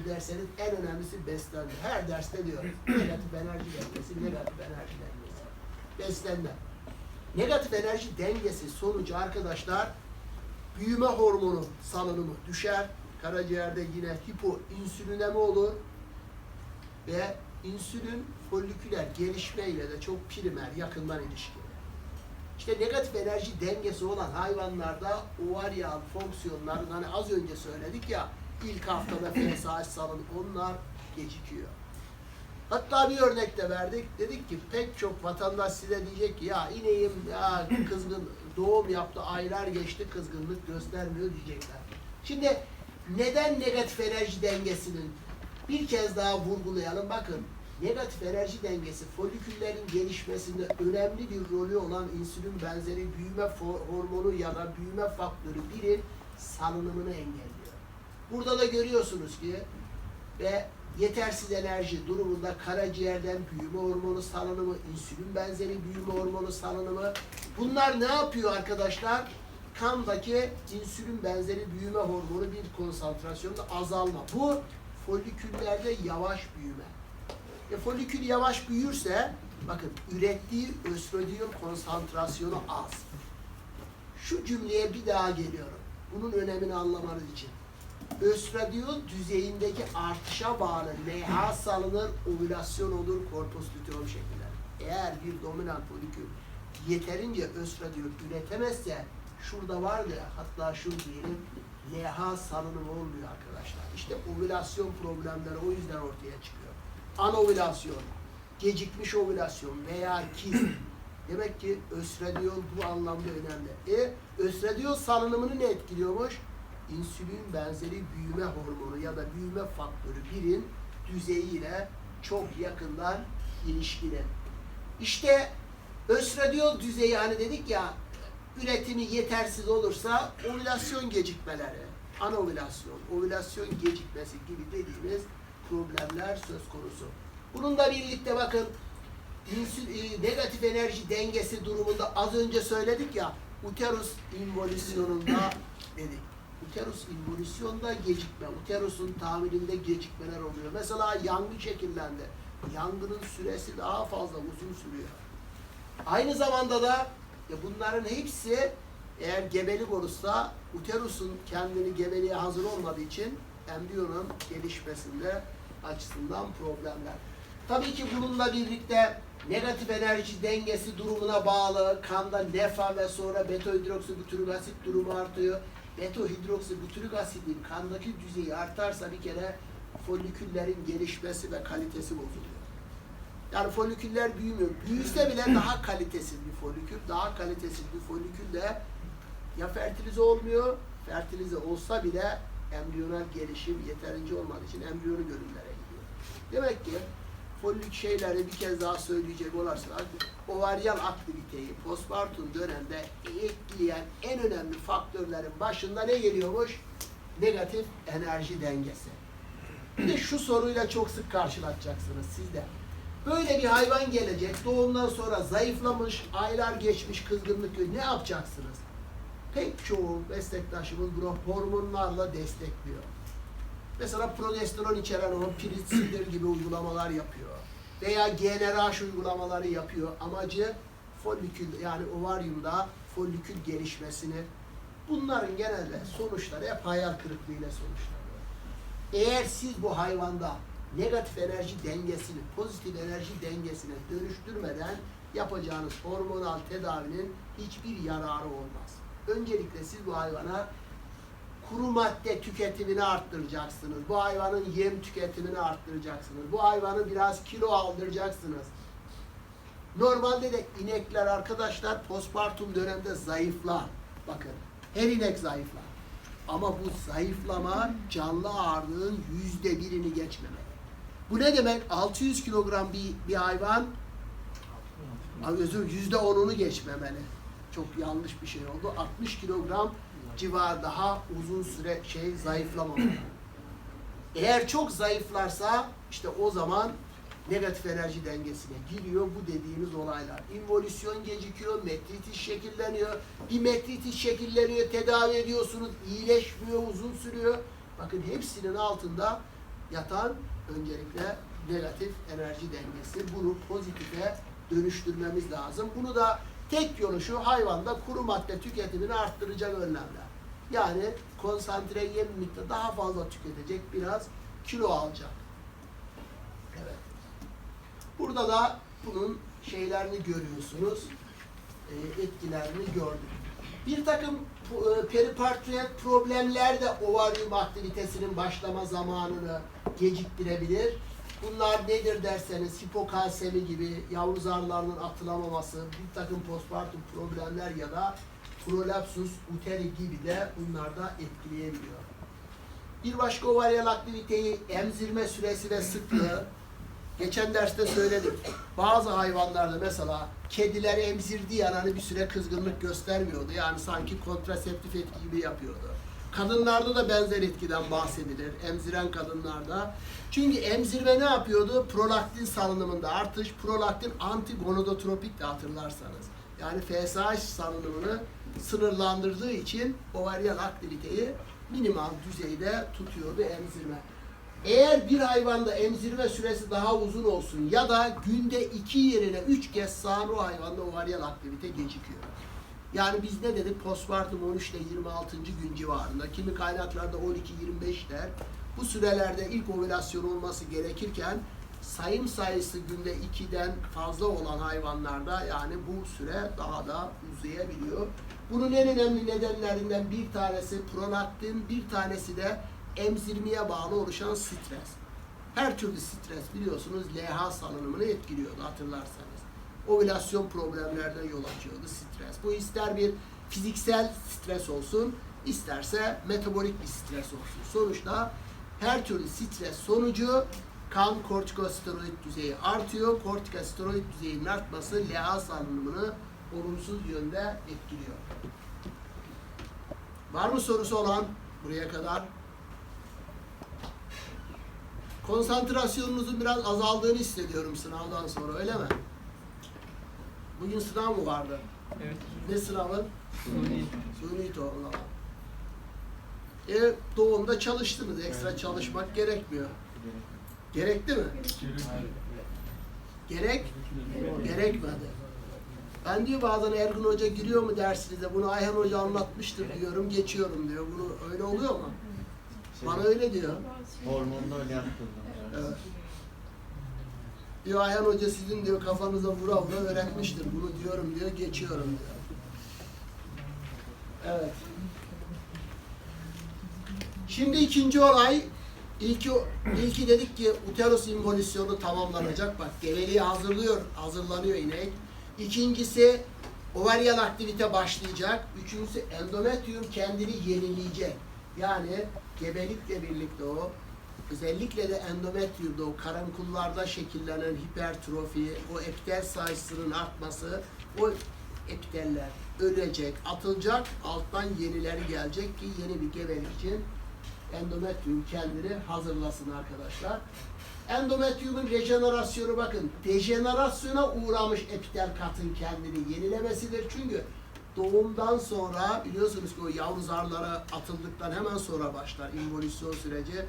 önemli derseniz en önemlisi beslenme. Her derste diyoruz. Negatif enerji dengesi, negatif enerji dengesi. Beslenme. Negatif enerji dengesi sonucu arkadaşlar büyüme hormonu salınımı düşer. Karaciğerde yine hipoinsülinemi olur ve insülin foliküler gelişmeyle de çok primer, yakından ilişkili. İşte negatif enerji dengesi olan hayvanlarda ovaryal fonksiyonların hani az önce söyledik ya ilk haftada FSH salın onlar gecikiyor. Hatta bir örnek de verdik. Dedik ki pek çok vatandaş size diyecek ki ya ineğim ya kızgın doğum yaptı aylar geçti kızgınlık göstermiyor diyecekler. Şimdi neden negatif enerji dengesinin bir kez daha vurgulayalım. Bakın negatif enerji dengesi foliküllerin gelişmesinde önemli bir rolü olan insülin benzeri büyüme hormonu ya da büyüme faktörü birin salınımını engelliyor. Burada da görüyorsunuz ki ve yetersiz enerji durumunda karaciğerden büyüme hormonu salınımı, insülin benzeri büyüme hormonu salınımı bunlar ne yapıyor arkadaşlar? Kandaki insülin benzeri büyüme hormonu bir konsantrasyonda azalma. Bu foliküllerde yavaş büyüme. E, folikül yavaş büyürse bakın ürettiği östrodiol konsantrasyonu az. Şu cümleye bir daha geliyorum. Bunun önemini anlamanız için. Östradiol düzeyindeki artışa bağlı LH salınır, ovülasyon olur, korpus luteum şekiller. Eğer bir dominant folikül yeterince östradiol üretemezse şurada var ya hatta şu diyelim LH salınımı olmuyor arkadaşlar. İşte ovülasyon problemleri o yüzden ortaya çıkıyor. Anovülasyon, gecikmiş ovülasyon veya kiz. Demek ki östradiol bu anlamda önemli. E östradiol salınımını ne etkiliyormuş? İnsülin benzeri büyüme hormonu ya da büyüme faktörü birin düzeyiyle çok yakından ilişkili. İşte östradiol düzeyi hani dedik ya üretimi yetersiz olursa ovülasyon gecikmeleri, anovülasyon, ovülasyon gecikmesi gibi dediğimiz problemler söz konusu. Bununla birlikte bakın insül, e, negatif enerji dengesi durumunda az önce söyledik ya uterus involüsyonunda dedik. Uterus involüsyonda gecikme, uterusun tamirinde gecikmeler oluyor. Mesela yangın şekillendi. Yangının süresi daha fazla uzun sürüyor. Aynı zamanda da ya bunların hepsi eğer gebelik olursa uterusun kendini gebeliğe hazır olmadığı için embriyonun gelişmesinde açısından problemler. Tabii ki bununla birlikte negatif enerji dengesi durumuna bağlı kanda nefa ve sonra beta hidroksibutürik asit durumu artıyor. Beta hidroksibutürik asidin kandaki düzeyi artarsa bir kere foliküllerin gelişmesi ve kalitesi bozuluyor. Yani foliküller büyümüyor. Büyüse bile daha kalitesiz bir folikül, daha kalitesiz bir folikül de ya fertilize olmuyor, fertilize olsa bile embriyonal gelişim yeterince olmadığı için embriyonu görünümlere gidiyor. Demek ki folik şeyleri bir kez daha söyleyecek olursak ovaryal aktiviteyi postpartum dönemde etkileyen en önemli faktörlerin başında ne geliyormuş? Negatif enerji dengesi. Bir de şu soruyla çok sık karşılaşacaksınız siz de. Böyle bir hayvan gelecek, doğumdan sonra zayıflamış, aylar geçmiş kızgınlık. Ne yapacaksınız? Pek çoğu meslektaşımız bunu hormonlarla destekliyor. Mesela progesteron içeren o piritsildir gibi uygulamalar yapıyor. Veya GnRH uygulamaları yapıyor. Amacı folikül yani ovaryumda folikül gelişmesini. Bunların genelde sonuçları hep hayal kırıklığıyla sonuçlanıyor. Eğer siz bu hayvanda negatif enerji dengesini pozitif enerji dengesine dönüştürmeden yapacağınız hormonal tedavinin hiçbir yararı olmaz. Öncelikle siz bu hayvana kuru madde tüketimini arttıracaksınız. Bu hayvanın yem tüketimini arttıracaksınız. Bu hayvanı biraz kilo aldıracaksınız. Normalde de inekler arkadaşlar postpartum dönemde zayıflar. Bakın her inek zayıflar. Ama bu zayıflama canlı ağırlığın yüzde birini geçmemeli. Bu ne demek? 600 kilogram bir, bir hayvan özür yüzde onunu geçmemeli. Çok yanlış bir şey oldu. 60 kilogram civar daha uzun süre şey zayıflamamalı. Eğer çok zayıflarsa işte o zaman negatif enerji dengesine giriyor bu dediğimiz olaylar. İnvolüsyon gecikiyor, metritis şekilleniyor. Bir metritis şekilleniyor, tedavi ediyorsunuz, iyileşmiyor, uzun sürüyor. Bakın hepsinin altında yatan öncelikle negatif enerji dengesi. Bunu pozitife dönüştürmemiz lazım. Bunu da tek yolu şu hayvanda kuru madde tüketimini arttıracak önlemler. Yani konsantre yem miktarı daha fazla tüketecek, biraz kilo alacak. Burada da bunun şeylerini görüyorsunuz. E, etkilerini gördük. Bir takım e, peripartiyel problemler de ovaryum aktivitesinin başlama zamanını geciktirebilir. Bunlar nedir derseniz hipokalsemi gibi yavru zarlarının atılamaması, bir takım postpartum problemler ya da prolapsus uteri gibi de bunlar da etkileyebiliyor. Bir başka ovaryal aktiviteyi emzirme süresi ve sıklığı. Geçen derste söyledik. Bazı hayvanlarda mesela kediler emzirdiği an hani bir süre kızgınlık göstermiyordu. Yani sanki kontraseptif etki gibi yapıyordu. Kadınlarda da benzer etkiden bahsedilir. Emziren kadınlarda. Çünkü emzirme ne yapıyordu? Prolaktin salınımında artış. Prolaktin antigonadotropik de hatırlarsanız. Yani FSH salınımını sınırlandırdığı için ovaryal aktiviteyi minimal düzeyde tutuyordu emzirme. Eğer bir hayvanda emzirme süresi daha uzun olsun ya da günde iki yerine üç kez sağan o hayvanda ovaryal aktivite gecikiyor. Yani biz ne dedik? Postpartum 13 ile 26. gün civarında. Kimi kaynaklarda 12-25 der. Bu sürelerde ilk ovülasyon olması gerekirken sayım sayısı günde 2'den fazla olan hayvanlarda yani bu süre daha da uzayabiliyor. Bunun en önemli nedenlerinden bir tanesi prolaktin, bir tanesi de emzirmeye bağlı oluşan stres. Her türlü stres biliyorsunuz LH salınımını etkiliyordu hatırlarsanız. Ovülasyon problemlerden yol açıyordu stres. Bu ister bir fiziksel stres olsun, isterse metabolik bir stres olsun. Sonuçta her türlü stres sonucu kan kortikosteroid düzeyi artıyor. Kortikosteroid düzeyinin artması LH salınımını olumsuz yönde etkiliyor. Var mı sorusu olan buraya kadar? Konsantrasyonunuzun biraz azaldığını hissediyorum sınavdan sonra öyle mi? Bugün sınav mı vardı? Evet. Ne sınavı? Suni. Suni tohumlama. E, doğumda çalıştınız. Ekstra çalışmak gerekmiyor. Gerekti mi? Gerek? Gerekmedi. Ben diyor bazen Ergun Hoca giriyor mu dersinize bunu Ayhan Hoca anlatmıştır diyorum geçiyorum diyor. Bunu öyle oluyor mu? Bana öyle diyor. Hormonda öyle yaptırdım. Evet. Diyor Ayhan Hoca sizin diyor kafanıza vura vura öğretmiştir. Bunu diyorum diyor, geçiyorum diyor. Evet. Şimdi ikinci olay, ilki, ilki dedik ki uterus involüsyonu tamamlanacak. Bak geveliği hazırlıyor, hazırlanıyor inek. İkincisi ovaryal aktivite başlayacak. Üçüncüsü endometrium kendini yenileyecek. Yani gebelikle birlikte o özellikle de endometriumda o karankullarda şekillenen hipertrofi, o epitel sayısının artması, o epiteller ölecek, atılacak, alttan yenileri gelecek ki yeni bir gebelik için endometrium kendini hazırlasın arkadaşlar. Endometriumun rejenerasyonu bakın, dejenerasyona uğramış epitel katın kendini yenilemesidir. Çünkü doğumdan sonra biliyorsunuz ki o yavru zarlara atıldıktan hemen sonra başlar involüsyon süreci.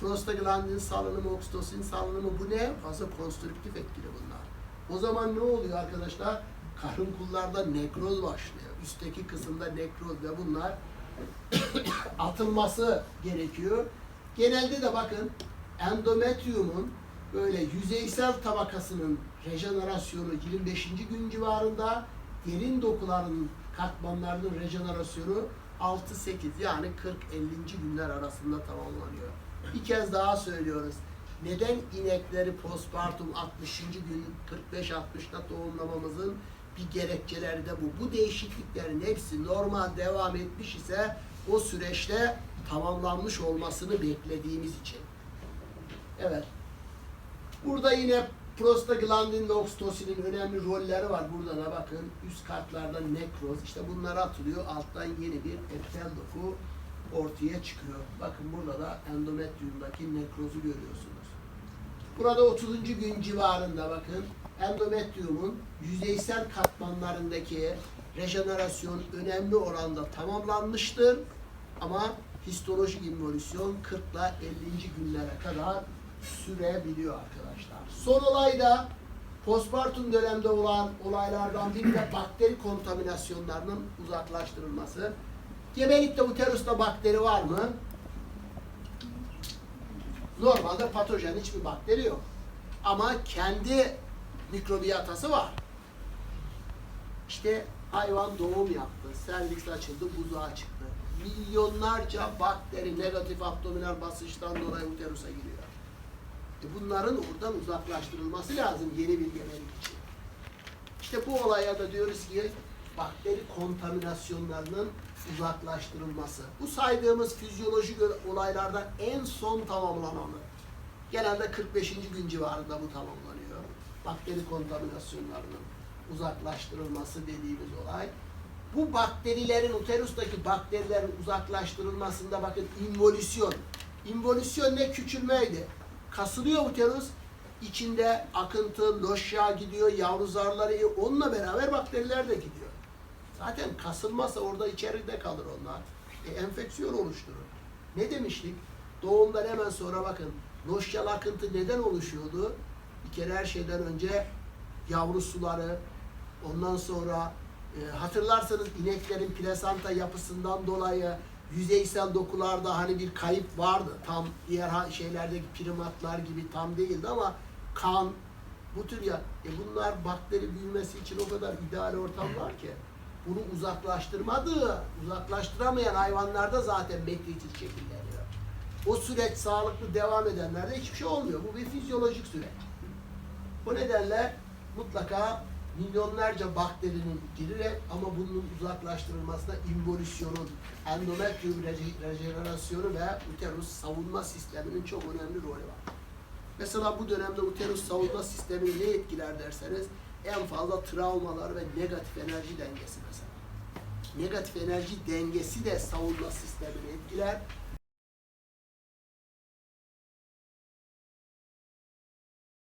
Prostaglandin salınımı, oksitosin salınımı bu ne? Fazla konstrüktif etkili bunlar. O zaman ne oluyor arkadaşlar? Karınkullarda nekroz başlıyor. Üstteki kısımda nekroz ve bunlar atılması gerekiyor. Genelde de bakın endometriumun böyle yüzeysel tabakasının rejenerasyonu 25. gün civarında, derin dokuların katmanlarının rejenerasyonu 6-8 yani 40-50. günler arasında tamamlanıyor. Bir kez daha söylüyoruz. Neden inekleri postpartum 60. gün 45-60'da doğumlamamızın bir gerekçeleri de bu. Bu değişikliklerin hepsi normal devam etmiş ise o süreçte tamamlanmış olmasını beklediğimiz için. Evet. Burada yine prostaglandin ve oksitosinin önemli rolleri var. Burada da bakın üst katlarda nekroz. işte bunlar atılıyor. Alttan yeni bir epitel doku ortaya çıkıyor. Bakın burada da endometriumdaki nekrozu görüyorsunuz. Burada 30. gün civarında bakın endometriumun yüzeysel katmanlarındaki rejenerasyon önemli oranda tamamlanmıştır. Ama histolojik involüsyon 40 ile 50. günlere kadar sürebiliyor arkadaşlar. Son olay da postpartum dönemde olan olaylardan biri de bakteri kontaminasyonlarının uzaklaştırılması. Gebelikte uterusta bakteri var mı? Normalde patojen hiçbir bakteri yok. Ama kendi mikrobiyatası var. İşte hayvan doğum yaptı, serviks açıldı, buzağa çıktı. Milyonlarca bakteri negatif abdominal basınçtan dolayı uterusa giriyor. Bunların oradan uzaklaştırılması lazım yeni bir gebelik için. İşte bu olaya da diyoruz ki bakteri kontaminasyonlarının uzaklaştırılması. Bu saydığımız fizyolojik olaylardan en son tamamlananı. Genelde 45. gün civarında bu tamamlanıyor. Bakteri kontaminasyonlarının uzaklaştırılması dediğimiz olay. Bu bakterilerin, uterustaki bakterilerin uzaklaştırılmasında bakın involüsyon. İnvolüsyon ne? Küçülmeydi. Kasılıyor uterus, içinde akıntı, loşya gidiyor, yavru zarları, onunla beraber bakteriler de gidiyor. Zaten kasılmazsa orada içeride kalır onlar. E, enfeksiyon oluşturur. Ne demiştik? Doğumdan hemen sonra bakın, loşyal akıntı neden oluşuyordu? Bir kere her şeyden önce yavru suları, ondan sonra e, hatırlarsanız ineklerin plasanta yapısından dolayı yüzeysel dokularda hani bir kayıp vardı. Tam diğer şeylerdeki primatlar gibi tam değildi ama kan, bu tür ya e bunlar bakteri büyümesi için o kadar ideal ortamlar ki bunu uzaklaştırmadığı, uzaklaştıramayan hayvanlarda zaten bekleyici şekilleniyor. O süreç sağlıklı devam edenlerde hiçbir şey olmuyor. Bu bir fizyolojik süreç. Bu nedenle mutlaka milyonlarca bakterinin girerek ama bunun uzaklaştırılmasında involüsyonun, endometrium reje- rejenerasyonu ve uterus savunma sisteminin çok önemli rolü var. Mesela bu dönemde uterus savunma sistemini ne etkiler derseniz en fazla travmalar ve negatif enerji dengesi mesela. Negatif enerji dengesi de savunma sistemini etkiler.